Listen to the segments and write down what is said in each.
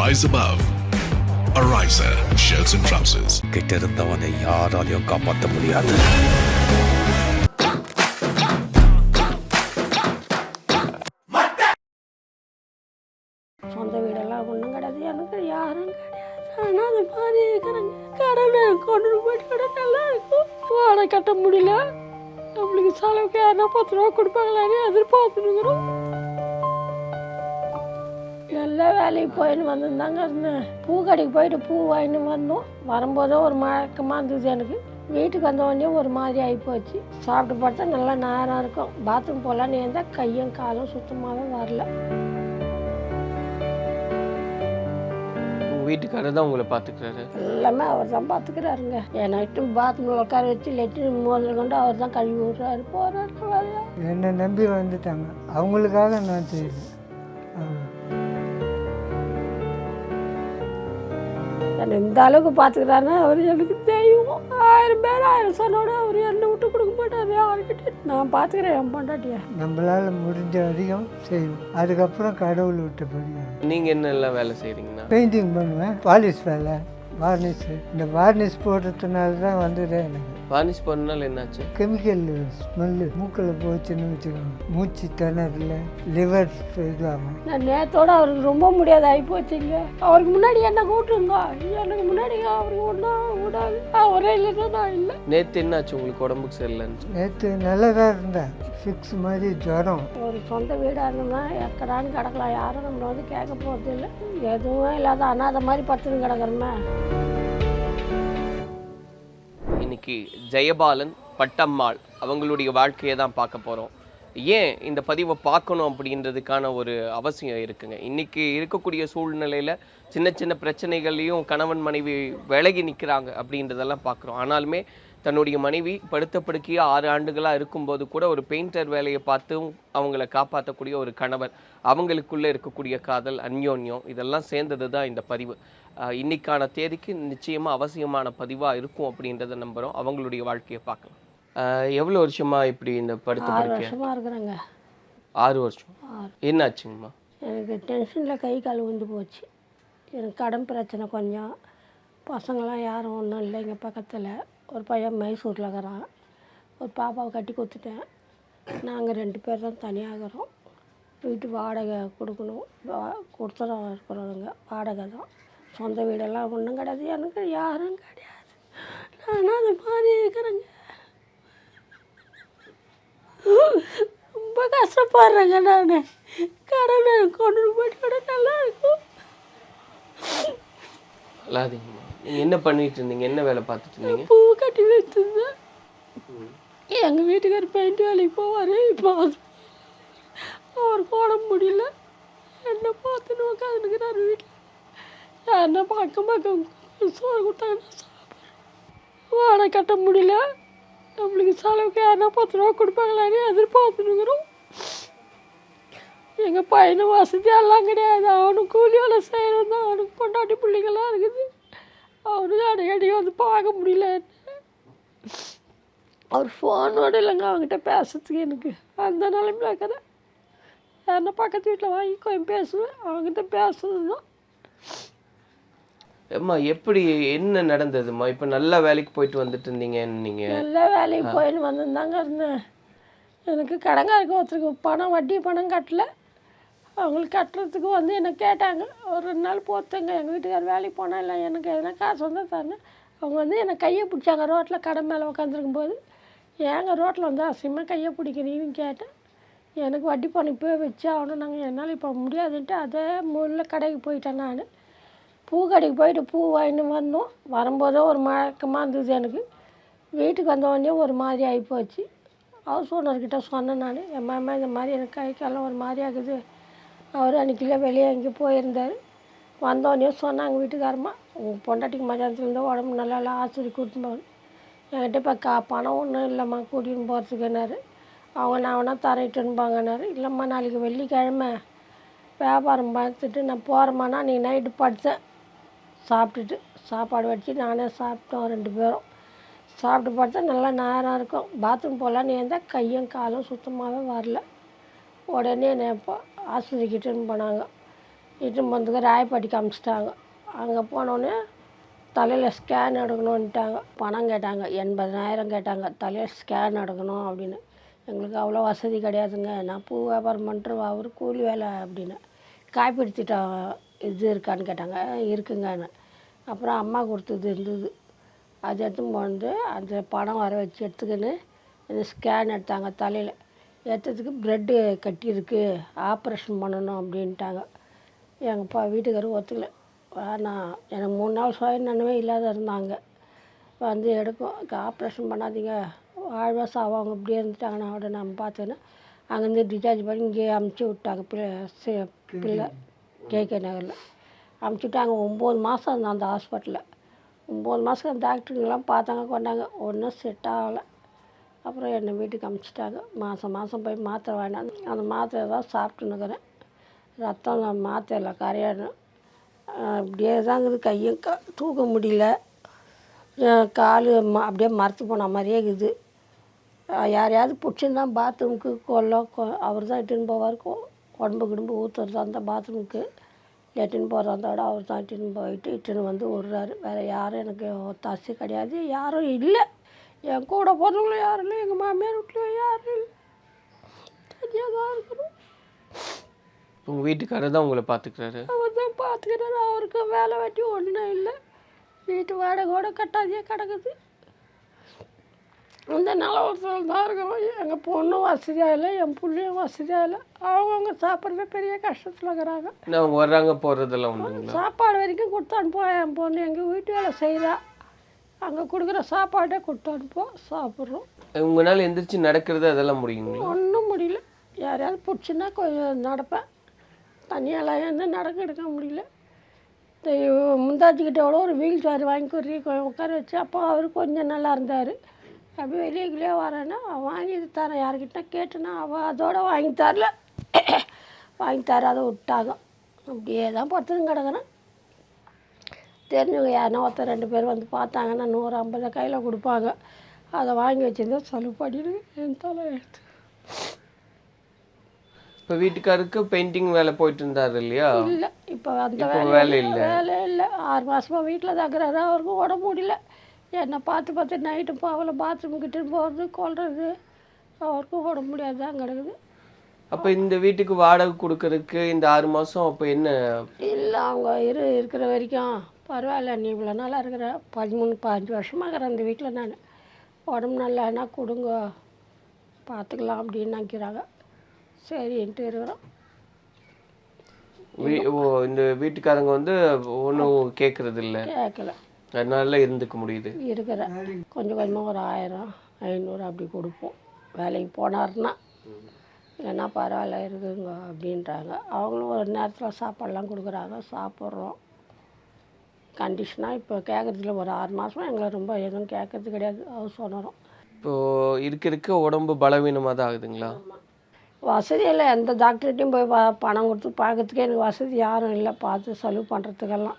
rise above. Ariza shirts and trousers. கிட்ட இருந்தவனை யாராலையும் காப்பாற்ற முடியாது. சொந்த வீடெல்லாம் ஒன்றும் கிடையாது. எனக்கு யாரும் கிடையாது. ஆனால் அது மாதிரி இருக்கிறாங்க கடனை கொண்டு போயிட்டு கூட நல்லா இருக்கும் வாடகை கட்ட முடியல. நம்மளுக்கு செலவுக்கு யாருன்னா பத்து ரூபா கொடுப்பாங்களான்னு எதிர்பார்த்துருக்குறோம் நல்ல வேலைக்கு போயின்னு வந்திருந்தாங்க. இருந்தேன் பூ கடைக்கு போயிட்டு பூ வாங்கிட்டு வந்தோம். வரும்போதே ஒரு மழக்கமாக இருந்தது எனக்கு. வீட்டுக்கு வந்த உடனே ஒரு மாதிரி ஆகிப்போச்சு சாப்பிட்டு பார்த்தா நல்லா நேரம் இருக்கும். பாத்ரூம் போகலான்னு இருந்தால் கையும் காலும் சுத்தமாகவே வரல. வீட்டுக்காரர் தான் உங்களை பார்த்துக்கிறாரு? எல்லாமே அவர் தான் பார்த்துக்கிறாருங்க. என் நைட்டும் பாத்ரூமில் உட்கார வச்சு லெட்டின் முதல்ல கொண்டு அவர் தான் கழுவி விட்றாரு. போகிறாரு என்னை நம்பி வந்துட்டாங்க. அவங்களுக்காக நான் செய்வேன் என்னை இந்த அளவுக்கு பார்த்துக்கிறாருன்னா அவர் எனக்கு தெரியும் ஆயிரம் பேர் ஆயிரம் சொன்னோட அவர் என்னை விட்டு கொடுக்க மாட்டார். யாருக்கிட்ட நான் பார்த்துக்கிறேன் என் பொண்டாட்டிய. நம்மளால் முடிஞ்ச வரைக்கும் செய்வோம். அதுக்கப்புறம் கடவுள் விட்டபடி நீங்கள் என்னெல்லாம் வேலை செய்கிறீங்கண்ணா பெயிண்டிங் பண்ணுவேன். பாலிஷ் வேலை வார்னிஷ் இந்த வார்னிஷ் போடுறதுனால தான் வந்ததே எனக்கு. வார்னிஷ் பண்ணனால என்னாச்சு? கெமிக்கல் ஸ்மெல்லு மூக்கில் போச்சுன்னு வச்சுக்கோங்க. மூச்சு திணறல லிவர் இதாகும் நான் நேரத்தோட அவருக்கு ரொம்ப முடியாத ஆகி போச்சுங்க அவருக்கு முன்னாடி என்ன கூட்டுருங்க எனக்கு முன்னாடி அவருக்கு ஒன்றும் விடாது. அவரே இல்லைன்னா நான் இல்லை. நேற்று என்னாச்சு உங்களுக்கு உடம்புக்கு சரியில்லைன்னு? நேற்று நல்லதாக இருந்தேன். ஃபிக்ஸ் மாதிரி ஜுரம். ஒரு சொந்த வீடாக இருந்தோம்னா எக்கடான்னு கிடக்கலாம். யாரும் நம்மளை வந்து கேட்க போகிறது இல்லை எதுவும் இல்லாத அனாதை மாதிரி படுத்துன்னு கிடக்குறோமே. இன்னைக்கு ஜெயபாலன் பட்டம்மாள் அவங்களுடைய வாழ்க்கையை தான் பார்க்க போகிறோம் ஏன் இந்த பதிவை பார்க்கணும் அப்படின்றதுக்கான ஒரு அவசியம் இருக்குங்க. இன்னைக்கு இருக்கக்கூடிய சூழ்நிலையில் சின்ன சின்ன பிரச்சனைகள்லையும் கணவன் மனைவி விலகி நிற்கிறாங்க அப்படின்றதெல்லாம் பார்க்குறோம். ஆனாலுமே தன்னுடைய மனைவி படுத்த படுக்கையா ஆறு ஆண்டுகளாக இருக்கும்போது கூட ஒரு பெயிண்டர் வேலையை பார்த்தும் அவங்கள காப்பாற்றக்கூடிய ஒரு கணவர் அவங்களுக்குள்ளே இருக்கக்கூடிய காதல் அந்யோன்யம் இதெல்லாம் சேர்ந்தது தான் இந்த பதிவு. இன்னைக்கான தேதிக்கு நிச்சயமாக அவசியமான பதிவாக இருக்கும் அப்படின்றத நம்புகிறோம் அவங்களுடைய வாழ்க்கையை பார்க்கலாம். எவ்வளோ வருஷமா இப்படி இந்த படுத்த வருஷமாக இருக்கிறேங்க. ஆறு வருஷம். என்னாச்சுங்கம்மா? எனக்கு டென்ஷனில் கை கால் விழுந்து போச்சு. எனக்கு கடன் பிரச்சனை கொஞ்சம். பசங்களாம் யாரும் ஒன்றும் இல்லை எங்கள் பக்கத்தில். ஒரு பையன் மைசூரில் இருக்கிறான். ஒரு பாப்பாவை கட்டி கொடுத்துட்டேன். நாங்கள் ரெண்டு பேர் தான் தனியாக இருக்கிறோம். வீட்டு வாடகை கொடுக்கணும். வா- கொடுத்துறோம் இருக்கிறவங்க வாடகை தான். சொந்த வீடெல்லாம் ஒன்றும் கிடையாது. எனக்கு யாரும் கிடையாது. நானும் அது மாதிரி இருக்கிறேங்க. ரொம்ப கஷ்டப்படுறேங்க நான். கடனை கொண்டு போயிட்டு கூட நல்லா இருக்கும். அல்லாதீங்கம்மா நீங்கள் என்ன பண்ணிட்டு இருந்தீங்க? என்ன வேலை பார்த்துட்டு இருந்தீங்க? பூ கட்டி வச்சிருந்தேன். எங்கள் வீட்டுக்கார் பெயிண்ட் வேலைக்கு போவார். இப்போ அவர் போட முடியல. என்ன பார்த்துன்னு உட்காந்துக்கிறார் வீட்டில். யாருன்னா பக்கம் பக்கம் சோறு கொடுத்தாங்கன்னா வாடகை கட்ட முடியல. நம்மளுக்கு செலவுக்கு யாருன்னா பத்து ரூபா கொடுப்பாங்களான்னு எதிர்பார்த்துனுக்குறோம் எங்கள் பையனும் வசதியெல்லாம் கிடையாது. அவனும் கூலி வேலை செய்கிறோம் தான் அவனுக்கு பொண்டாட்டி பிள்ளைங்கள்லாம் இருக்குது. அவனுக்கு அடிக்கடி வந்து பார்க்க முடியல. அவர் ஃபோனோட இல்லைங்க அவங்ககிட்ட பேசுறதுக்கு எனக்கு. அந்த நிலைமையில இருக்கிறேன் யாருன்னா பக்கத்து வீட்டில் வாங்கி கொஞ்சம் பேசுவேன் அவங்ககிட்ட பேசுறது தான். அம்மா எப்படி என்ன நடந்ததும்மா? இப்போ நல்ல வேலைக்கு போயிட்டு வந்துட்டு இருந்தீங்கன்னு நீங்கள் நல்ல வேலைக்கு போயின்னு வந்திருந்தாங்க இருந்தேன். எனக்கு கடங்காருக்கு ஒருத்தருக்கு பணம் வட்டி பணம் கட்டல. அவங்களுக்கு கட்டுறதுக்கு வந்து என்னை கேட்டாங்க. ஒரு ரெண்டு நாள் போத்தங்க எங்கள் வீட்டுக்கார் வேலைக்கு போனால் இல்லை எனக்கு எதனா காசு வந்தால் தரேன் அவங்க வந்து என்னை கையை பிடிச்சாங்க. ரோட்டில் கடை மேலே உட்காந்துருக்கும் போது ஏங்க ரோட்டில் வந்து அசிங்கமாக கையை பிடிக்கிறீங்கன்னு கேட்டேன். எனக்கு வட்டி பணம் இப்போ வச்சு ஆகணும். நாங்கள் என்னால் இப்போ முடியாதுன்ட்டு அதே முள்ள கடைக்கு போயிட்டேன் நான். பூ கடைக்கு போயிட்டு பூ வாங்கிட்டு வந்தோம். வரும்போதே ஒரு மழக்கமாக இருந்தது எனக்கு. வீட்டுக்கு வந்த உடனே ஒரு மாதிரி ஆகிப்போச்சு ஹவுஸ் ஓனர்கிட்ட சொன்னேன் நான். என் மாமா இந்த மாதிரி எனக்கு கை காலம் ஒரு மாதிரி ஆகுது. அவர் அன்றைக்கில வெளியே எங்கேயோ போயிருந்தார். வந்தோடனே சொன்னாங்க வீட்டுக்காரம்மா உங்கள் பொண்டாட்டிக்கு மதியானத்துலேருந்து உடம்பு நல்லா இல்லை ஆஸ்பத்திரி கூட்டின்னு போகணும். என்கிட்ட இப்போ கா பணம் ஒன்றும் இல்லைம்மா கூட்டின்னு போகிறதுக்குன்னாரு அவங்க நான் வேணா தரையிட்டுன்பாங்கன்னாரு இல்லைம்மா நாளைக்கு வெள்ளிக்கிழமை வியாபாரம் பார்த்துட்டு நான் போகிறேம்மானா நீ நைட்டு படுத்தேன் சாப்பிட்டுட்டு சாப்பாடு வச்சு நானே சாப்பிட்டோம் ரெண்டு பேரும். சாப்பிட்டு பார்த்தா நல்லா நேரம் இருக்கும். பாத்ரூம் போகலான்னு இருந்தால் கையும் காலும் சுத்தமாகவே வரல. உடனே நினைப்போம் ஆஸ்பத்திரிக்கு ஆஸ்பத்திரிக்கிட்டுன்னு போனாங்க. இட்டுன்னு போனதுக்கு ராயப்பாட்டிக்கு அமுச்சிட்டாங்க. அங்கே போனோடனே தலையில் ஸ்கேன் எடுக்கணுன்ட்டாங்க பணம் கேட்டாங்க. எண்பதனாயிரம் கேட்டாங்க. தலையில் ஸ்கேன் எடுக்கணும் அப்படின்னு. எங்களுக்கு அவ்வளோ வசதி கிடையாதுங்க. நான் பூ வியாபாரம் பண்ணுறேன் அவர் கூலி வேலை அப்படின்னு. காப்பீடு திட்டம் இது இருக்கான்னு கேட்டாங்க. இருக்குங்கன்னு. அப்புறம் அம்மா கொடுத்தது இருந்தது. அது எடுத்துன்னு வந்து அந்த பணம் வர வச்சு எடுத்துக்கின்னு இந்த ஸ்கேன் எடுத்தாங்க தலையில். ஏற்றத்துக்கு ப்ரெட்டு கட்டியிருக்கு. ஆப்ரேஷன் பண்ணணும் அப்படின்ட்டாங்க. எங்கள் பா வீட்டுக்காரர் ஒத்துக்கல. வேணாம் எனக்கு மூணு நாள் சுய நினைவே இல்லாத இருந்தாங்க. வந்து எடுக்கும் ஆப்ரேஷன் பண்ணாதீங்க. வாழ்வா சாவாங்க இப்படியே இருந்துட்டாங்கன்னா அவட நம்ம பார்த்தோன்னா அங்கேருந்து டிஸ்சார்ஜ் பண்ணி இங்கே அமுச்சு விட்டாங்க. பிள்ளை சி- பிள்ளை கேகே நகரில். அமுச்சு விட்டாங்க ஒம்பது மாதம் இருந்தேன் அந்த ஹாஸ்பிட்டலில் ஒம்பது மாதம் டாக்டருங்கெல்லாம் பார்த்தாங்க கொண்டாங்க. ஒன்றும் செட் ஆகலை. அப்புறம் என்னை வீட்டுக்கு அமுச்சிட்டாங்க. மாதம் மாதம் போய் மாத்திரை வாங்கினாங்க. அந்த மாத்திரை தான் சாப்பிட்டுன்னுக்குறேன் ரத்தம் மாத்திரையில் கரையாடணும். அப்படியே தான் இருக்குது. கையும் கா தூக்க முடியல. கால் ம அப்படியே மரத்து போன மாதிரியே இருக்குது. யாரையாவது பிடிச்சிருந்தா பாத்ரூமுக்கு கொல்ல கொ அவர் தான் இட்டுன்னு போவார். கொ- உடம்பு கிடம்பு ஊற்றுறது அந்த பாத்ரூமுக்கு லெட்டின் போகிறதா விட அவர் தான் இட்டுன்னு போயிட்டு இட்டுன்னு வந்து விட்றாரு. வேறு யாரும் எனக்கு ஒத்தாசி கிடையாது. யாரும் இல்லை. என் கூட பிறந்தவங்களும் யாரும் இல்லை எங்கள் மாமியார் வீட்லையும் யாரும் இல்லை. தனியாக தான் இருக்கிறோம் உங்கள் வீட்டுக்காரர் தான் உங்களை பார்த்துக்கிறாரு அவர் தான் பார்த்துக்கிறாரு அவருக்கு வேலை வெட்டி ஒன்றும் இல்லை. வீட்டு வாடகை கூட கட்டாதே கிடக்குது. அந்த நிலவரத்தில் தான் இருக்கிறோம் எங்கள் பொண்ணும் வசதியாக இல்லை என் பிள்ளையும் வசதியாக இல்லை. அவங்கவுங்க சாப்பிட்றது பெரிய கஷ்டத்தில் இருக்கிறாங்க. அவங்க வர்றாங்க போகிறதெல்லாம் சாப்பாடு வரைக்கும் கொடுத்து அனுப்புவோம் என் பொண்ணு எங்கள் வீட்டு வேலை செய்கிறா அங்கே கொடுக்குற சாப்பாடே கொடுத்து அனுப்புவோம் சாப்பிட்றோம். உங்களால் எந்திரிச்சு நடக்கிறது அதெல்லாம் முடியுங்களா? ஒன்றும் முடியல. யாரையாவது பிடிச்சின்னா கொஞ்சம் நடப்பேன். தனியாலாம் இருந்து நடக்க எடுக்க முடியல. முந்தாச்சிக்கிட்ட கூட ஒரு வீல் சேர் வாங்கி கொஞ்சம் உட்கார வச்சு அப்போ அவர் கொஞ்சம் நல்லா இருந்தார். அப்படியே வெளியே வரேன்னா வாங்கி தரேன். யார்கிட்ட கேட்டேன்னா அவள் அதோட வாங்கி தரல. வாங்கி தராத விட்டாங்க அப்படியே தான் படுத்துன்னு கிடக்குறேன். தெரிஞ்சவங்க யாருன்னா ஒருத்தர் ரெண்டு பேர் வந்து பார்த்தாங்கன்னா நூறு ஐம்பது கையில் கொடுப்பாங்க. அதை வாங்கி வச்சிருந்தா பண்ணிடுங்க என் தலை எடுத்து. இப்போ வீட்டுக்காருக்கு பெயிண்டிங் வேலை போயிட்டு இருந்தார் இல்லையா? இல்லை இப்போ அந்த வேலை இல்ல. வேலை இல்லை. ஆறு மாதமாக வீட்டில் தாக்குறாரு அவருக்கு உடம்பு முடியல. என்னை பார்த்து பார்த்து நைட்டு பாவல பாத்ரூம் கிட்ட போகிறது கொள்வது அவருக்கும் உடம்பு முடியாது தான் கிடக்குது. அப்போ இந்த வீட்டுக்கு வாடகை கொடுக்கறதுக்கு இந்த ஆறு மாதம் அப்போ என்ன? இல்லை அவங்க இரு இருக்கிற வரைக்கும் பரவாயில்ல நீ இவ்வளோ நாளாக இருக்கிற பதிமூணு பாஞ்சு வருஷமாக இருக்கிறேன் அந்த வீட்டில் நான். உடம்பு நல்லான்னா கொடுங்க பார்த்துக்கலாம் அப்படின்னு நினைக்கிறாங்க. சரின்ட்டு இருக்கிறோம். இந்த வீட்டுக்காரங்க வந்து ஒன்றும் கேட்கறது இல்லை. கேட்கல அதனால இருந்துக்க முடியுது. இருக்கிற கொஞ்சம் கொஞ்சமாக ஒரு ஆயிரம் ஐநூறு அப்படி கொடுப்போம். வேலைக்கு போனாருன்னா இல்லைன்னா பரவாயில்ல இருக்குங்க அப்படின்றாங்க. அவங்களும் ஒரு நேரத்தில் சாப்பாடெல்லாம் கொடுக்குறாங்க சாப்பிட்றோம். கண்டிஷனாக இப்போ கேட்குறதுல ஒரு ஆறு மாதம் எங்களை ரொம்ப எதுவும் கேட்கறது கிடையாது. ஹவுஸ் ஓனரும் இப்போ இருக்க இருக்க உடம்பு பலவீனமாக தான் ஆகுதுங்களா? வசதி இல்லை. எந்த டாக்டர்கிட்டையும் போய் பா- பணம் கொடுத்து பார்க்கறதுக்கே எனக்கு வசதி யாரும் இல்லை. பார்த்து செலவு பண்ணுறதுக்கெல்லாம்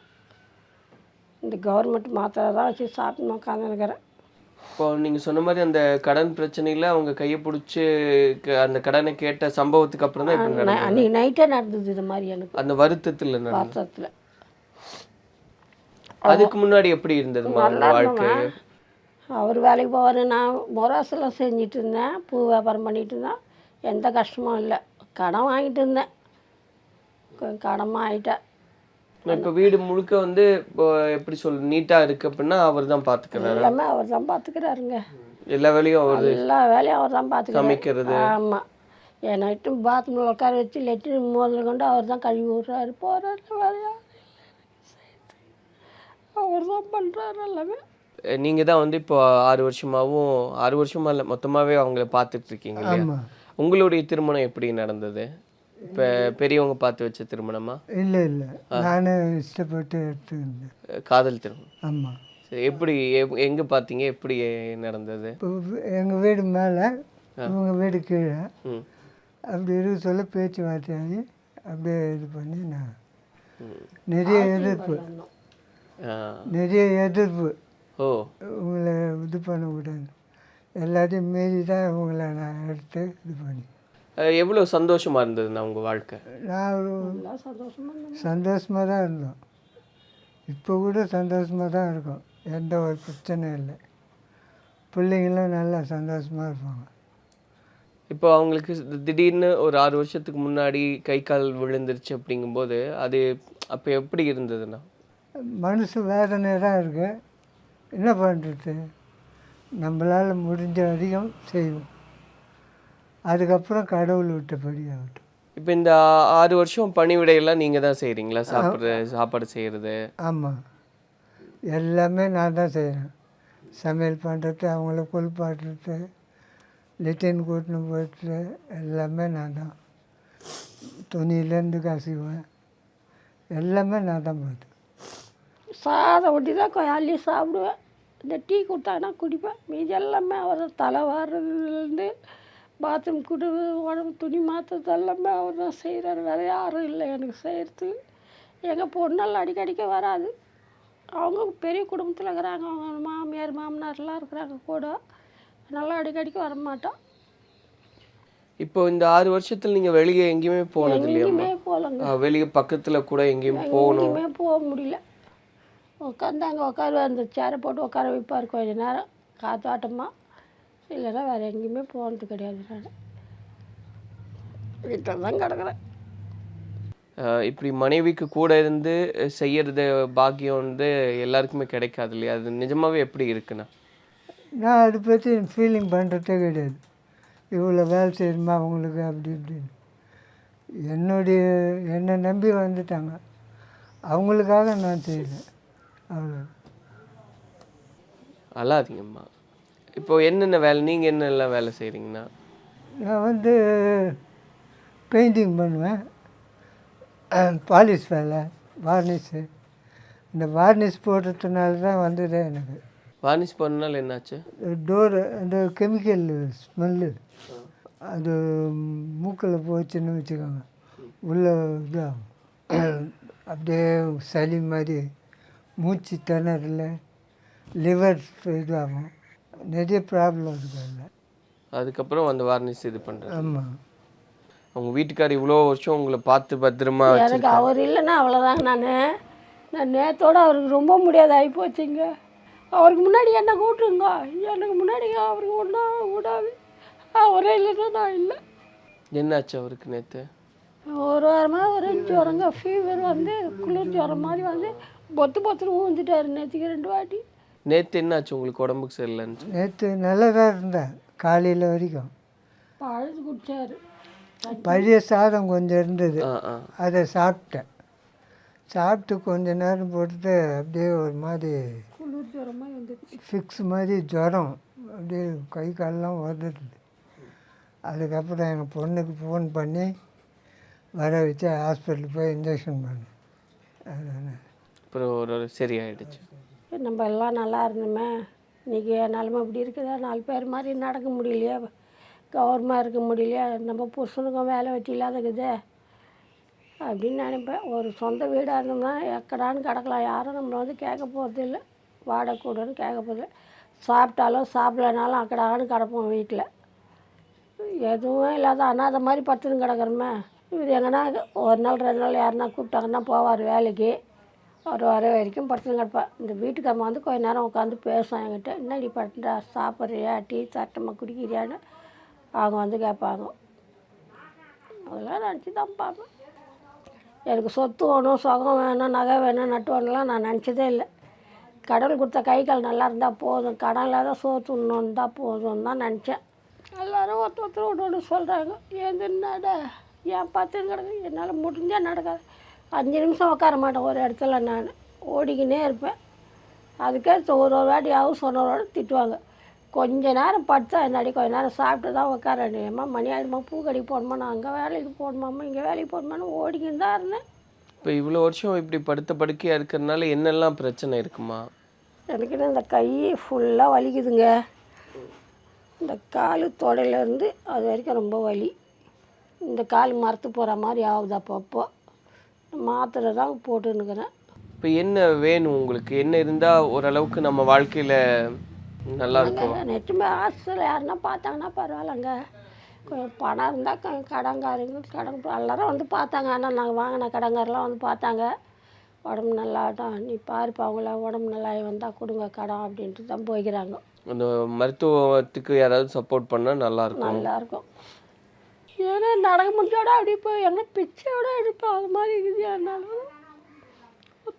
இந்த கவர்மெண்ட் மாத்திரை தான் வச்சு சாப்பிட்டு உட்காந்துருக்கிறேன் இப்போ நீங்கள் சொன்ன மாதிரி அந்த கடன் பிரச்சனையில் அவங்க கையை பிடிச்சி அந்த கடனை கேட்ட சம்பவத்துக்கு அப்புறம் தான் அன்றைக்கி நைட்டே நடந்தது. இது மாதிரி எனக்கு. அந்த வருத்தத்தில் வருஷத்தில் அதுக்கு முன்னாடி எப்படி இருந்ததுமா உங்க வாழ்க்கை? அவர் வேலைக்கு போவார். நான் மொராசெல்லாம் செஞ்சுட்டு இருந்தேன். பூ வியாபாரம் பண்ணிட்டு இருந்தேன் எந்த கஷ்டமும் இல்லை. கடன் வாங்கிட்டு இருந்தேன். கடமாக ஆகிட்டேன் இப்போ வீடு முழுக்க வந்து இப்போ எப்படி சொல் நீட்டாக இருக்கு அப்படின்னா அவர் தான் பார்த்துக்கிறாரு எல்லாமே அவர் தான் பார்த்துக்கிறாருங்க எல்லா வேலையும் அவர் எல்லா வேலையும் அவர் தான் பார்த்துக்கிறாரு சமைக்கிறது. ஆமாம் நைட்டு பாத்ரூமில் உட்கார வச்சு லெட்டின் முதல்ல கொண்டு அவர் தான் கழுவி விட்றாரு. போகிறாரு வேலையா அவர் தான் பண்ணுறாரு எல்லாமே. நீங்கள் தான் வந்து இப்போ ஆறு வருஷமாவும் ஆறு வருஷமா இல்லை மொத்தமாகவே அவங்கள பார்த்துட்டு இருக்கீங்க இல்லையா? உங்களுடைய திருமணம் எப்படி நடந்தது? இப்போ பெரியவங்க பார்த்து வச்ச திருமணமா? இல்லை இல்லை. நானே இஷ்டப்பட்டு அஹ் காதல் திருமணம். ஆமாம் சரி எப்படி எங்க பார்த்தீங்க? எப்படி நடந்தது? எங்கள் வீடு மேலே இவங்க வீடு கீழே. அப்படி இருக்க சொல்ல பேச்சுவார்த்தையாகி அப்படியே இது பண்ணி நான் நிறைய எதிர்ப்பு. நிறைய எதிர்ப்பு. ஓ. உங்களை இது பண்ண விடாது எல்லாத்தையும் மீறி தான் உங்களை நான் எடுத்து இது பண்ணி. எவ்வளோ சந்தோஷமா இருந்ததுண்ணா உங்க வாழ்க்கை? நான் சந்தோஷமாக சந்தோஷமாக தான் இருந்தோம். இப்போ கூட சந்தோஷமாக தான் இருக்கும். எந்த ஒரு பிரச்சனையும் இல்லை. பிள்ளைங்களும் நல்லா சந்தோஷமாக இருப்பாங்க. இப்போ அவங்களுக்கு திடீர்னு ஒரு ஆறு வருஷத்துக்கு முன்னாடி கை கால் விழுந்துருச்சு அப்படிங்கும்போது அது அப்போ எப்படி இருந்ததுண்ணா? மனசு வேதனை தான் இருக்கு. என்ன பண்ணுறது நம்மளால் முடிஞ்ச வரைக்கும் செய்வோம். அதுக்கப்புறம் கடவுள் விட்டபடி ஆகட்டும். இப்போ இந்த ஆறு வருஷம் பணிவிடையெல்லாம் நீங்கள் தான் செய்கிறீங்களா சாப்பிட்ற சாப்பாடு செய்கிறது ஆமாம் எல்லாமே நான் தான் செய்கிறேன் சமையல் பண்ணுறது அவங்கள குளிப்பாட்டுறது லெட்டின் கூட்டின்னு போயிட்டு எல்லாமே நான் தான். துணியிலேருந்து கசிவேன். எல்லாமே நான் தான் பார்த்து சாதம் ஒட்டி தான் அள்ளி சாப்பிடுவேன். இந்த டீ கொடுத்தாங்கன்னா குடிப்பேன். மீதி எல்லாமே அவர் தலை வாடுறதுலேருந்து பாத்ரூம் குடு உடம்பு துணி மாற்றுறது எல்லாமே அவர் தான் செய்கிறாரு வேறு யாரும் இல்லை எனக்கு செய்கிறது எங்கள் பொண்ணெல்லாம் அடிக்கடிக்க வராது. அவங்க பெரிய குடும்பத்தில் இருக்கிறாங்க. அவங்க மாமியார் மாமனார்லாம் இருக்கிறாங்க கூட. நல்லா அடிக்கடிக்க வர மாட்டோம். இப்போ இந்த ஆறு வருஷத்துல நீங்கள் வெளியே எங்கேயுமே போனது ஆ, வெளியே பக்கத்தில் கூட எங்கேயும் போகணும். போக முடியல. உட்காந்தாங்க உட்கார அந்த சேரை போட்டு உட்கார வைப்பார் கொஞ்ச நேரம். காத்தாட்டமாக இல்லைன்னா வேறு எங்கேயுமே போனது கிடையாது நான். வீட்டில் தான் கிடக்குறேன் இப்படி மனைவிக்கு கூட இருந்து செய்யறது பாக்கியம் வந்து எல்லாருக்குமே கிடைக்காது இல்லையா? அது நிஜமாவே எப்படி இருக்குண்ணா நான் அதை பற்றி ஃபீலிங் பண்ணுறதே கிடையாது. இவ்வளோ வேலை செய்யணுமா அவங்களுக்கு அப்படி இப்படின்னு. என்னுடைய என்னை நம்பி வந்துட்டாங்க. அவங்களுக்காக நான் செய்கிறேன் அவ்வளோ அழாதீங்கம்மா. இப்போ என்னென்ன வேலை நீங்கள் என்னெல்லாம் வேலை செய்கிறீங்கண்ணா நான் வந்து பெயிண்டிங் பண்ணுவேன். பாலிஷ் வேலை வார்னிஷு இந்த வார்னிஷ் போடுறதுனால தான் வந்ததே எனக்கு. வார்னிஷ் பண்ணனால என்னாச்சு? டோரு அந்த கெமிக்கல் ஸ்மெல்லு அது மூக்கில் போச்சுன்னு வச்சுக்கோங்க. உள்ளே இதாகும். அப்படியே சளி மாதிரி. மூச்சு திணறல லிவர் இதாகும் நிறைய ப்ராப்ளம் இருக்குது அதில் அதுக்கப்புறம் அந்த வார்னிஷ் இது பண்ணுறது ஆமாம் உங்கள் வீட்டுக்கார் இவ்வளோ வருஷம் உங்களை பார்த்து பத்திரமா எனக்கு அவர் இல்லைன்னா அவ்வளோதாங்க நான். நான் நேத்தோட அவருக்கு ரொம்ப முடியாது ஆகி போச்சுங்க. அவருக்கு முன்னாடி என்ன கூட்டுருங்க. எனக்கு முன்னாடி அவருக்கு ஒன்றா விடாது அவரே இல்லைன்னா நான் இல்லை. என்னாச்சு அவருக்கு நேற்று ஒரு வாரமாக ஒரு ஜுரங்க ஃபீவர் வந்து குளிர் ஜுரம் மாதிரி வந்து பொத்து பொத்துன்னு ஊந்துட்டாரு. நேற்றுக்கு ரெண்டு வாட்டி. நேற்று என்னாச்சு உங்களுக்கு உடம்புக்கு சரியில்லைன்னு? நேற்று நல்லா தான் இருந்தேன் காலையில் வரைக்கும். பழுது குடிச்சாரு. பழைய சாதம் கொஞ்சம் இருந்தது. ஆ ஆ. அதை சாப்பிட்டேன். சாப்பிட்டு கொஞ்ச நேரம் போட்டுட்டு அப்படியே ஒரு மாதிரி குளிர் ஜுரமாக ஃபிக்ஸ் மாதிரி ஜுரம் அப்படியே கை காலெலாம் உதறது. அதுக்கப்புறம் எங்கள் பொண்ணுக்கு ஃபோன் பண்ணி வர வச்சு ஹாஸ்பிட்டல் போய் இன்ஜெக்ஷன் பண்ணேன். அதுதானே அப்புறம் ஒரு ஒரு சரியாயிடுச்சு. நம்ம எல்லாம் நல்லா இருந்தோமே. இன்றைக்கி என் நிலமை இப்படி இருக்குதா? நாலு பேர் மாதிரி நடக்க முடியலையே. கௌரவமாக இருக்க முடியலையா. நம்ம புருஷனுக்கும் வேலை வெட்டி இல்லாதக்குதே. அப்படின்னு நினைப்பேன். ஒரு சொந்த வீடாக இருந்தோம்னா எக்கடான்னு கிடக்கலாம். யாரும் நம்மளை வந்து கேட்க போகிறது இல்லை. வாடகை கூடன்னு கேட்க போகிறது சாப்பிட்டாலும் சாப்பிடலனாலும் அக்கடான்னு கிடப்போம் வீட்டில். எதுவும் இல்லாத அனாதை மாதிரி பத்துன்னு கிடக்குறோமே. இவர் எங்கன்னா ஒரு நாள் ரெண்டு நாள் யாருன்னா கூப்பிட்டாங்கன்னா போவார் வேலைக்கு. அவர் வர வரைக்கும் படுத்துன்னு கிடப்பேன் இந்த வீட்டுக்காரம்மா வந்து கொஞ்ச நேரம் உட்காந்து பேசும் என்கிட்ட. என்னடி படுத்துட்டா சாப்பிட்றியா? டீ சட்டமாக குடிக்கிறியான்னு? அவங்க வந்து கேட்பாங்க. அதெல்லாம் நினச்சி தான் பார்ப்பேன். எனக்கு சொத்து வேணும் சுகம் வேணும் நகை வேணும் நட்டு வேணும்லாம் நான் நினச்சதே இல்லை. கடவுள் கொடுத்த கை கால் நல்லா இருந்தால் போதும். கடன் இல்லாத சோத்து ஒன்று இருந்தால் போதும் தான் நினச்சேன். எல்லோரும் ஒருத்தர் ஒருத்தர் ஒன்று ஒன்று சொல்கிறாங்க ஏன் என்னடா? ஏன் பார்த்து கிடக்கு என்னால் முடிஞ்சால் நடக்காது. அஞ்சு நிமிஷம் உட்கார மாட்டேன். ஒரு இடத்துல நான் ஓடிக்கினே இருப்பேன். அதுக்கே ஒரு ஒரு வாட்டி ஹவுஸ் ஓனரோட திட்டுவாங்க. கொஞ்ச நேரம் படுத்தா என்னாடி கொஞ்ச நேரம் சாப்பிட்டு தான் உட்காரேன் ஏம்மா மணி ஆயிடுமா? பூ கடைக்கு போகணுமா? நான் அங்கே வேலைக்கு போகணுமாம்மா இங்கே வேலைக்கு போகணுமான்னு ஓடிக்கின்னு தான் இருந்தேன். இப்போ இவ்வளோ வருஷம் இப்படி படுத்த படுக்கையாக இருக்கிறதுனால என்னெல்லாம் பிரச்சனை இருக்குமா? எனக்கு இந்த கை ஃபுல்லாக வலிக்குதுங்க. இந்த கால் தொடையிலேருந்து அது வரைக்கும் ரொம்ப வலி. இந்த கால் மரத்து போகிற மாதிரி ஆகுது அப்பப்போ. மாத்திரை தான் போட்டுன்னுக்கிறேன். இப்போ என்ன வேணும் உங்களுக்கு? என்ன இருந்தால் ஓரளவுக்கு நம்ம வாழ்க்கையில் நல்லா இருக்கும். நெட்டுமே ஹாஸ்டலில் யாருன்னா பார்த்தாங்கன்னா பரவாயில்லங்க. பணம் இருந்தால் க கடன்காரங்க கடன் எல்லாரும் வந்து பார்த்தாங்க. ஆனால் நாங்கள் வாங்கின கடன்காரெலாம் வந்து பார்த்தாங்க. உடம்பு நல்லாட்டம். நீ பாருப்பா அவங்கள உடம்பு நல்லா வந்தால் கொடுங்க கடன் அப்படின்ட்டு தான் போய்க்கிறாங்க. அந்த மருத்துவத்துக்கு யாராவது சப்போர்ட் பண்ணால் நல்லாயிருக்கும் நல்லாயிருக்கும் ஏன்னா நடக்க முடிஞ்சோட அப்படியே போய் எங்கே பிச்சையோட எடுப்பேன் அது மாதிரி இருக்குது என்னாலும்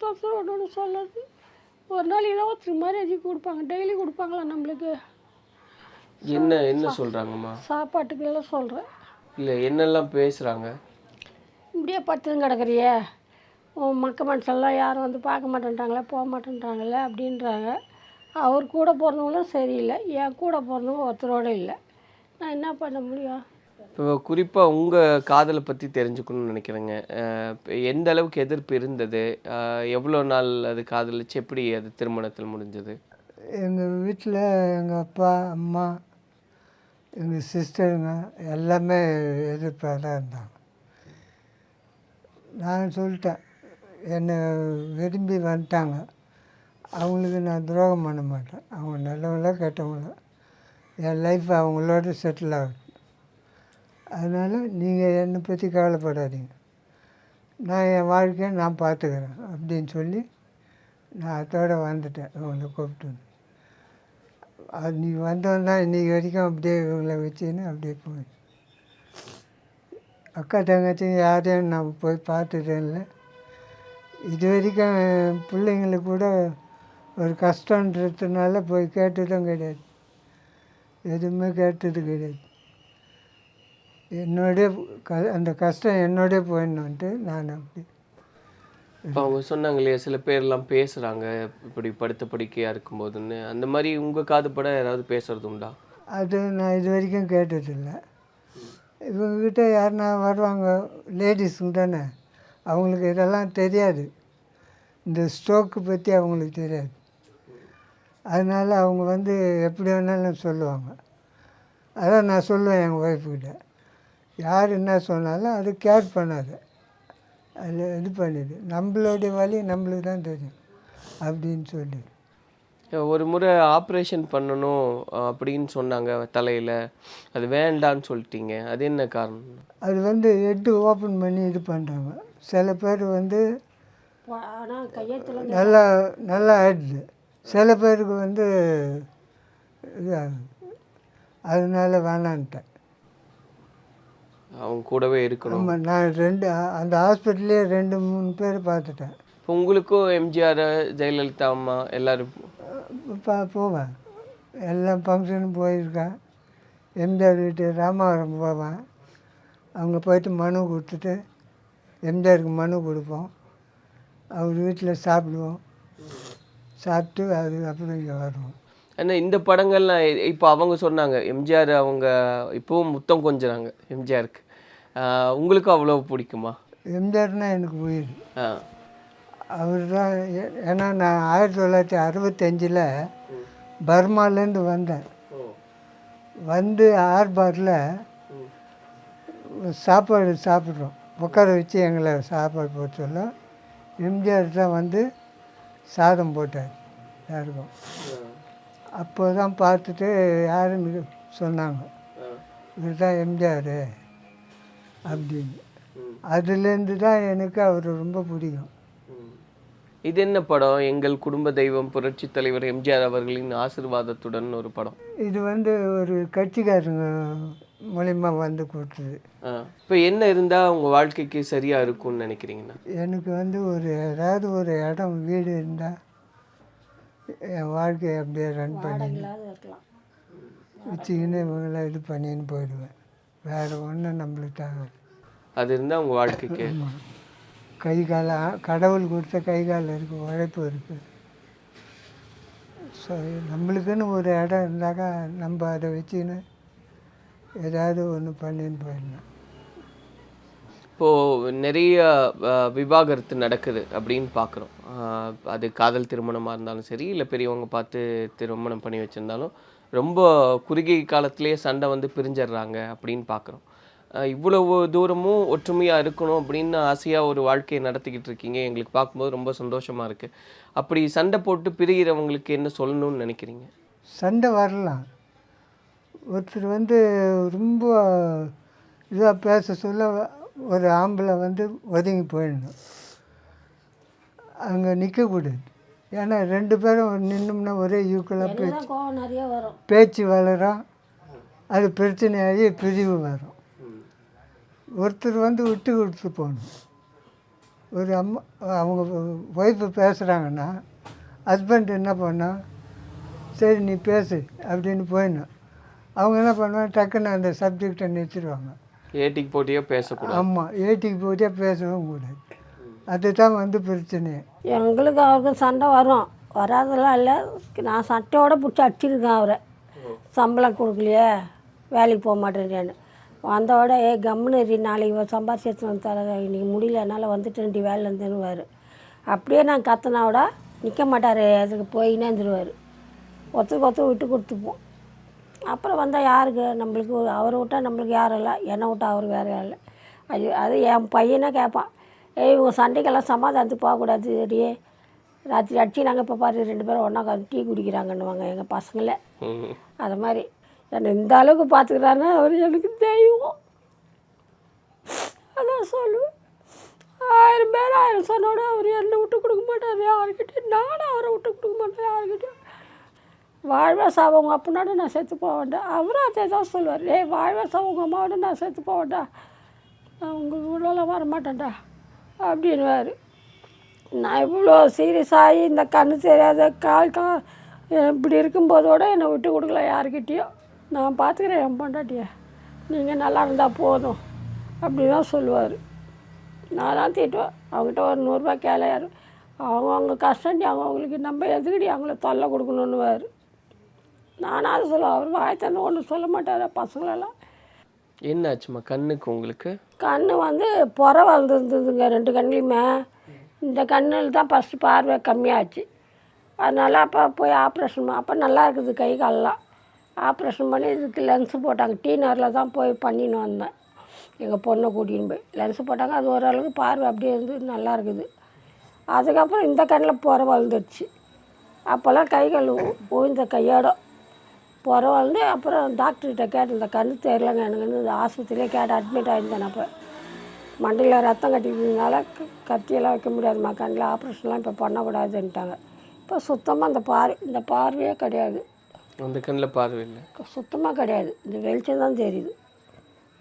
பசங்க ஒன்று ஒன்று சொல்லுறது ஒரு நாள் ஒருத்தர் மாதிரி எதுவும் கொடுப்பாங்க. டெய்லி கொடுப்பாங்களா நம்மளுக்கு? என்ன என்ன சொல்கிறாங்கம்மா சாப்பாட்டுக்கு எல்லாம் சொல்கிறேன் இல்லை என்னெல்லாம் பேசுகிறாங்க இப்படியே படுத்துன்னு கிடக்குறியே. உன் மக்க மனுஷெல்லாம் யாரும் வந்து பார்க்க மாட்டேன்றாங்களே போக மாட்டேன்றாங்களே அப்படின்றாங்க. அவர் கூட பிறந்தவங்களும் சரியில்லை என் கூட பிறந்தவங்க ஒருத்தரோட இல்லை. நான் என்ன பண்ண முடியும்? இப்போ குறிப்பாக உங்கள் காதலை பற்றி தெரிஞ்சுக்கணும்னு நினைக்கிறேங்க. எந்த அளவுக்கு எதிர்ப்பு இருந்தது? எவ்வளோ நாள் அது காதலிச்சு எப்படி அது திருமணத்தில் முடிஞ்சது? எங்கள் வீட்டில் எங்கள் அப்பா அம்மா எங்கள் சிஸ்டருங்க எல்லாமே எதிர்ப்பாக தான் இருந்தாங்க. நான் சொல்லிட்டேன் என்னை விரும்பி வந்துட்டாங்க. அவங்களுக்கு நான் துரோகம் பண்ண மாட்டேன். அவங்க நல்லவங்களோ கெட்டவங்களோ. என் லைஃப் அவங்களோட செட்டில் ஆகும் அதனால் நீங்கள் என்னை பற்றி கவலைப்படாதீங்க. நான் என் வாழ்க்கையை நான் பார்த்துக்கிறேன் அப்படின்னு சொல்லி நான் அதோட வந்துட்டேன். இவங்களை கூப்பிட்டு அது நீ வந்தோன்னா இன்றைக்கி வரைக்கும் அப்படியே இவங்களை வச்சுன்னு அப்படியே போய். அக்கா தங்கச்சிங்க யாரையும் நான் போய் பார்த்ததே இல்லை இது வரைக்கும் பிள்ளைங்களுக்கு கூட ஒரு கஷ்டன்றதுனால போய் கேட்டதும் கிடையாது. எதுவுமே கேட்டது கிடையாது. என்னோடய க அந்த கஷ்டம் என்னோடய போயிடணுன்ட்டு நான் அப்படி இப்போ அவங்க சொன்னாங்க இல்லையா சில பேர்லாம் பேசுகிறாங்க இப்படி படுத்த படுக்கையாக இருக்கும்போதுன்னு. அந்த மாதிரி உங்கள் காதுபட யாராவது பேசுறது உண்டா? அது நான் இது வரைக்கும் கேட்டதில்லை. இவங்ககிட்ட யாருன்னா வருவாங்க லேடிஸுங்க தானே அவங்களுக்கு இதெல்லாம் தெரியாது. இந்த ஸ்ட்ரோக்கு பற்றி அவங்களுக்கு தெரியாது. அதனால் அவங்க வந்து எப்படி வேணாலும் சொல்லுவாங்க. அதான் நான் சொல்லுவேன் எங்கள் ஒய்ஃப்கிட்ட யார் என்ன சொன்னாலும் அது கேர் பண்ணாது. அது இது பண்ணிடு நம்மளுடைய வழி நம்மளுக்கு தான் தெரியும் அப்படின்னு சொல்லி. ஒரு முறை ஆப்ரேஷன் பண்ணணும் அப்படின்னு சொன்னாங்க தலையில். அது வேண்டான்னு சொல்லிட்டீங்க. அது என்ன காரணம்? அது வந்து ஹெட்டு ஓப்பன் பண்ணி இது பண்ணுறாங்க சில பேர் வந்து நல்லா நல்லா ஆயிடுது. சில பேருக்கு வந்து இதாகுது. அதனால வேணான்ட்டேன். அவங்க கூடவே இருக்கணும். ஆமாம் நான் ரெண்டு அந்த ஹாஸ்பிட்டல்லே ரெண்டு மூணு பேர் பார்த்துட்டேன். இப்போ உங்களுக்கும் எம்ஜிஆர் ஜெயலலிதா அம்மா எல்லாரும் பா போவேன். எல்லா ஃபங்க்ஷனும் போயிருக்கேன். எம்ஜிஆர் வீட்டு ராமவரம் போவேன். அவங்க போயிட்டு மனு கொடுத்துட்டு எம்ஜிஆருக்கு மனு கொடுப்போம். அவர் வீட்டில் சாப்பிடுவோம். சாப்பிட்டு அதுக்கப்புறம் இங்கே வருவோம். ஏன்னா இந்த படங்கள்லாம் இப்போ அவங்க சொன்னாங்க எம்ஜிஆர் அவங்க இப்போவும் முத்தம் கொஞ்சறாங்க எம்ஜிஆருக்கு. ஆஹ் உங்களுக்கும் அவ்வளோ பிடிக்குமா? எம்ஜிஆர்னா எனக்கு உயிர் அவர் தான் ஏன்னா நான் ஆயிரத்தி தொள்ளாயிரத்தி அறுபத்தஞ்சில் பர்மாலேருந்து வந்தேன். வந்து ஆர்பாரில் சாப்பாடு சாப்பிட்றோம். உட்கார வச்சு எங்களை சாப்பாடு போட்டு சொல்ல எம்ஜிஆர் தான் வந்து சாதம் போட்டார். யாருக்கும். அப்போ தான் பார்த்துட்டு யாருன்னு சொன்னாங்க. இவர் தான் எம்ஜிஆர் அப்படின்னு. அதுலேருந்து தான் எனக்கு அவர் ரொம்ப பிடிக்கும். இது என்ன படம்? எங்கள் குடும்ப தெய்வம் புரட்சி தலைவர் எம்ஜிஆர் அவர்களின் ஆசிர்வாதத்துடன் ஒரு படம். இது வந்து ஒரு கட்சிக்காரங்க மூலிமா வந்து கொடுத்தது. இப்போ என்ன இருந்தால் உங்கள் வாழ்க்கைக்கு சரியாக இருக்கும்னு நினைக்கிறீங்கண்ணா எனக்கு வந்து ஒரு ஏதாவது ஒரு இடம் வீடு இருந்தால் என் வாழ்க்கையை அப்படியே ரன் பண்ணி வச்சுக்கின்னு இவங்களாம் இது பண்ணின்னு போயிடுவேன். வேறு ஒன்றும் நம்மளுக்கு தேவை அது இருந்தால் உங்கள் வாழ்க்கைக்கு. கை கால கடவுள் கொடுத்த கை கால் இருக்குது உழைப்பு இருக்குது ஸோ நம்மளுக்குன்னு ஒரு இடம் இருந்தாக்கா நம்ம அதை வச்சுக்கின்னு ஏதாவது ஒன்று பண்ணின்னு போயிடலாம் இப்போது நிறைய விவாகரத்து நடக்குது அப்படின்னு பார்க்குறோம் அது காதல் திருமணமாக இருந்தாலும் சரி இல்லை பெரியவங்க பார்த்து திருமணம் பண்ணி வச்சுருந்தாலும் ரொம்ப குறுகிய காலத்திலேயே சண்டை வந்து பிரிஞ்சிடுறாங்க அப்படின்னு பார்க்குறோம் இவ்வளவு தூரமும் ஒற்றுமையாக இருக்கணும் அப்படின்னு ஆசையாக ஒரு வாழ்க்கையை நடத்திக்கிட்டு இருக்கீங்க. எங்களுக்கு பார்க்கும்போது ரொம்ப சந்தோஷமாக இருக்குது அப்படி சண்டை போட்டு பிரிகிறவங்களுக்கு என்ன சொல்லணும்னு நினைக்கிறீங்க? சண்டை வரலாம். ஒருத்தர் வந்து ரொம்ப இதாக பேச சொல்ல ஒரு ஆம்பளை வந்து ஒதுங்கி போயிடணும். அங்கே நிற்கக்கூடாது ஏன்னா ரெண்டு பேரும் நின்னோம்னா ஒரே ஈக்குவலாக பேச்சு. பேச்சு வளரும். அது பிரச்சனையாகி பிரிவு வரும். ஒருத்தர் வந்து விட்டு கொடுத்து போகணும். ஒரு அம்மா அவங்க ஒய்ஃபு பேசுகிறாங்கன்னா ஹஸ்பண்ட் என்ன பண்ணோம் சரி நீ பேசு அப்படின்னு போயிடணும். அவங்க என்ன பண்ணுவாங்க டக்குன்னு அந்த சப்ஜெக்டை நிறுத்திடுவாங்க. ஏட்டிக்கு போட்டியே பேசக்கூடாது. ஆமாம் ஏட்டிக்கு போயிட்டே பேசவும் கூடாது. அதுதான் வந்து பிரச்சனையே. எங்களுக்கு அவருக்கும் சண்டை வரும். வராதெல்லாம் இல்லை. நான் சட்டையோட பிடிச்சி அடிச்சிருக்கேன் அவரை. சம்பளம் கொடுக்கலையே. வேலைக்கு போக மாட்டேன்னு வந்தோட ஏ கம்முன்னு நாளைக்கு சம்பாரிச்சு எடுத்துன்னு வந்து தர இன்றைக்கி முடியல. என்னால் வந்துட்டேன்டி வேலையிலேருந்துன்னு அப்படியே நான் கத்தினாவிட நிற்க மாட்டார். அதுக்கு போயினே இருந்துருவார் ஒருத்தருக்கு ஒருத்தர் விட்டு கொடுத்துப்போம். அப்புறம் வந்தால் யாருக்கு? நம்மளுக்கு அவரை விட்டால் நம்மளுக்கு யாரும் இல்லை. என்னை விட்டா அவர் வேறு யாரும் இல்லை. அது அது என் பையனே கேட்பான் ஏய் இவங்க சண்டைக்கெல்லாம் சமாதானத்துக்கு போகக்கூடாது சரியே ராத்திரி அடிச்சு நாங்கள் இப்போ பாரு ரெண்டு பேரும் ஒன்றா உட்காந்து டீ குடிக்கிறாங்கன்னுவாங்க எங்கள் பசங்களே. அது மாதிரி. என்னை இந்த அளவுக்கு பார்த்துக்கிறாருன்னா அவர் எனக்கு தெய்வம். அதான் சொல்லுவேன். ஆயிரம் பேர் ஆயிரம் சொன்னோட அவர் என்னை விட்டு கொடுக்க மாட்டார். யாருக்கிட்டையும் நானும் அவரை விட்டு கொடுக்க மாட்டேன். யாருக்கிட்டையும். வாழ்வா சாவங்க உங்கள் நான் செத்து போவேன்டா அவரும் அதே தான் சொல்லுவார். ஏய் வாழ்வா சாவங்க அம்மாவோட நான் செத்து போவேன்டா. நான் உங்கள் கூடலாம் வர மாட்டேன்டா அப்படின்வார் நான் இவ்வளோ சீரியஸ் ஆகி இந்த கண்ணு தெரியாத கால் கா இப்படி இருக்கும்போதோட என்னை விட்டு கொடுக்கல யாருக்கிட்டேயும் நான் பார்த்துக்கிறேன் என் பொண்டாட்டிய. நீங்கள் நல்லா இருந்தால் போதும். அப்படி தான் சொல்லுவார். நான் தான் திட்டுவேன். அவங்ககிட்ட ஒரு நூறுரூவா கேளையாரு அவங்க அவங்க கஷ்டண்டி அவங்க அவங்களுக்கு நம்ம எதுக்கடி அவங்கள தொல்லை கொடுக்கணுன்னுவார். நானும் அதை சொல்லுவேன் அவர் வாய் தந்து ஒன்றும் சொல்ல மாட்டார் பசங்களெல்லாம். என்னாச்சும்மா கண்ணுக்கு உங்களுக்கு? கண் வந்து புற வளர்ந்துருந்ததுங்க ரெண்டு கண்ணுலையுமே. இந்த கண்ணில் தான் ஃபஸ்ட்டு பார்வை கம்மியாச்சு. அதனால் அப்போ போய் ஆப்ரேஷன் அப்போ நல்லா இருக்குது கை காலெலாம். ஆப்ரேஷன் பண்ணி இதுக்கு லென்ஸு போட்டாங்க. டி தான் போய் பண்ணின்னு வந்தேன். எங்கள் பொண்ணை கூட்டின்னு போய். லென்ஸு போட்டாங்க அது ஓரளவுக்கு பார்வை அப்படியே இருந்து நல்லா இருக்குது. அதுக்கப்புறம் இந்த கண்ணில் புற வளர்ந்துருச்சு. அப்போல்லாம் கை கால் உ- உழுந்த கையோட புற வளர்ந்து அப்புறம் டாக்டர்கிட்ட கேட்டேன் இந்த கண்ணு தெரியலங்க எனக்கு ஆஸ்பத்திரியிலே கேட்டு அட்மிட் ஆகிருந்தேன் அப்போ. மண்டையில் ரத்தம் கட்டிக்கிறதுனால கத்தியெல்லாம் வைக்க முடியாதும்மா கண்ணில் ஆப்ரேஷன்லாம் இப்போ பண்ணக்கூடாதுன்ட்டாங்க. இப்போ சுத்தமாக இந்த பார்வை இந்த பார்வையே கிடையாது. அந்த கண்ணில் பார்வை இல்லை. சுத்தமாக கிடையாது. இந்த வெளிச்சம் தான் தெரியுது.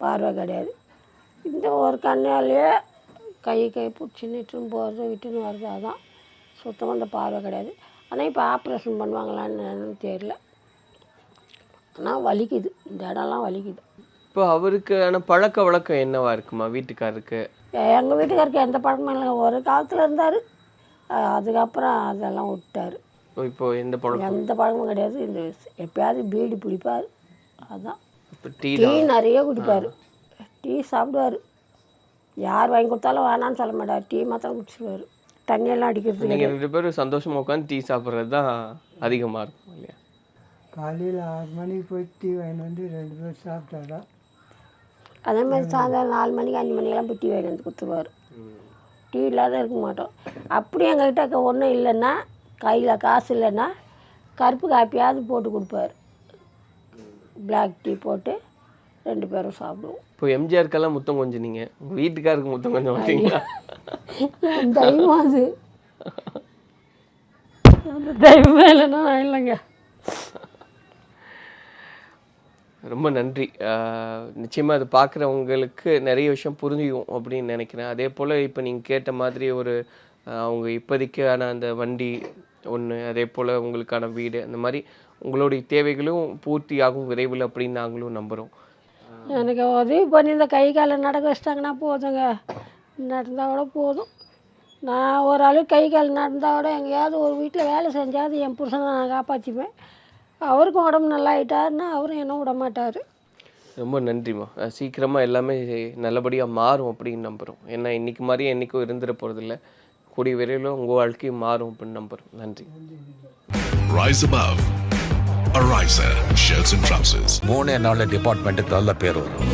பார்வை கிடையாது. இந்த ஒரு கண்ணாலேயே கை கை பிடிச்சின்னு இட்டுன்னு போகிறது விட்டுன்னு வருது அதான். சுத்தமாக இந்த பார்வை கிடையாது. ஆனால் இப்போ ஆப்ரேஷன் பண்ணுவாங்களான்னு தெரியல. ஆனால் வலிக்குது. இந்த இடம்லாம் வலிக்குது. இப்போ அவருக்கான பழக்க வழக்கம் என்னவா இருக்குமா வீட்டுக்காருக்கு எங்கள் வீட்டுக்காருக்கு எந்த பழக்கமும் இல்லை. ஒரு காலத்தில் இருந்தார். அதுக்கப்புறம் அதெல்லாம் விட்டார். இப்போ எந்த பழக்கம்? எந்த பழக்கமும் கிடையாது. இந்த எப்பயாவது பீடி பிடிப்பார். அதுதான் டீ டீ நிறைய குடிப்பார். டீ சாப்பிடுவார். யார் வாங்கி கொடுத்தாலும் வேணான்னு சொல்ல மாட்டார். டீ மாத்திரம் குடிச்சிடுவார் தண்ணியெல்லாம் அடிக்கிறது நீங்கள் ரெண்டு பேரும் சந்தோஷமா உட்காந்து டீ சாப்பிட்றது தான் அதிகமாக இருக்கும் இல்லையா? காலையில் ஆறு மணிக்கு போய் டீ வாங்கிட்டு வந்து ரெண்டு பேர் சாப்பிட்டாரா? அதே மாதிரி சாயந்தரம் நாலு மணிக்கு அஞ்சு மணிக்கெல்லாம் போய் டீ வாங்கிட்டு வந்து கொடுத்துருவார். டீ இல்லாத இருக்க மாட்டோம். அப்படி எங்ககிட்ட ஒன்றும் இல்லைன்னா கையில் காசு இல்லைன்னா கருப்பு காப்பியாவது போட்டு கொடுப்பார். பிளாக் டீ போட்டு ரெண்டு பேரும் சாப்பிடுவோம். இப்போ எம்ஜிஆருக்கெல்லாம் முத்தம் கொஞ்சம் நீங்கள் உங்கள் வீட்டுக்காருக்கு முத்தம் கொஞ்சம் மாட்டீங்களா? தெய்வம் அது. அந்த தெய்வமே இல்லைன்னா நான் இல்லைங்க. ரொம்ப நன்றி. நிச்சயமாக அது பார்க்குறவங்களுக்கு நிறைய விஷயம் புரிஞ்சுக்கும் அப்படின்னு நினைக்கிறேன். அதே போல் இப்போ நீங்கள் கேட்ட மாதிரி ஒரு அவங்க இப்போதைக்கான அந்த வண்டி ஒன்று அதே போல் உங்களுக்கான வீடு அந்த மாதிரி உங்களுடைய தேவைகளும் பூர்த்தி ஆகும் விரைவில் அப்படின்னு நாங்களும் நம்புகிறோம் எனக்கு உதவி பண்ணி இந்த கை காலை நடக்க வச்சிட்டாங்கன்னா போதுங்க. நடந்தால் கூட போதும். நான் ஓரளவு கை கால் நடந்தால் கூட எங்கேயாவது ஒரு வீட்டில் வேலை செஞ்சாவது என் புருஷனை நான் காப்பாற்றிப்பேன் அவருக்கும் உடம்பு நல்லா ஆயிட்டாருன்னா அவரும் என்ன விட மாட்டார் ரொம்ப நன்றிம்மா. அஹ் சீக்கிரமா எல்லாமே நல்லபடியாக மாறும் அப்படின்னு நம்புகிறோம் ஏன்னா இன்னைக்கு மாதிரியே என்றைக்கும் இருந்துட போகிறதில்ல கூடிய விரைவில் உங்கள் வாழ்க்கையும் மாறும் அப்படின்னு நம்புகிறோம் நன்றி. Rise above. Ariza Shirts and Trousers. மூணே நாளில் டிபார்ட்மெண்ட்டுக்கு நல்ல பேர் வரும்.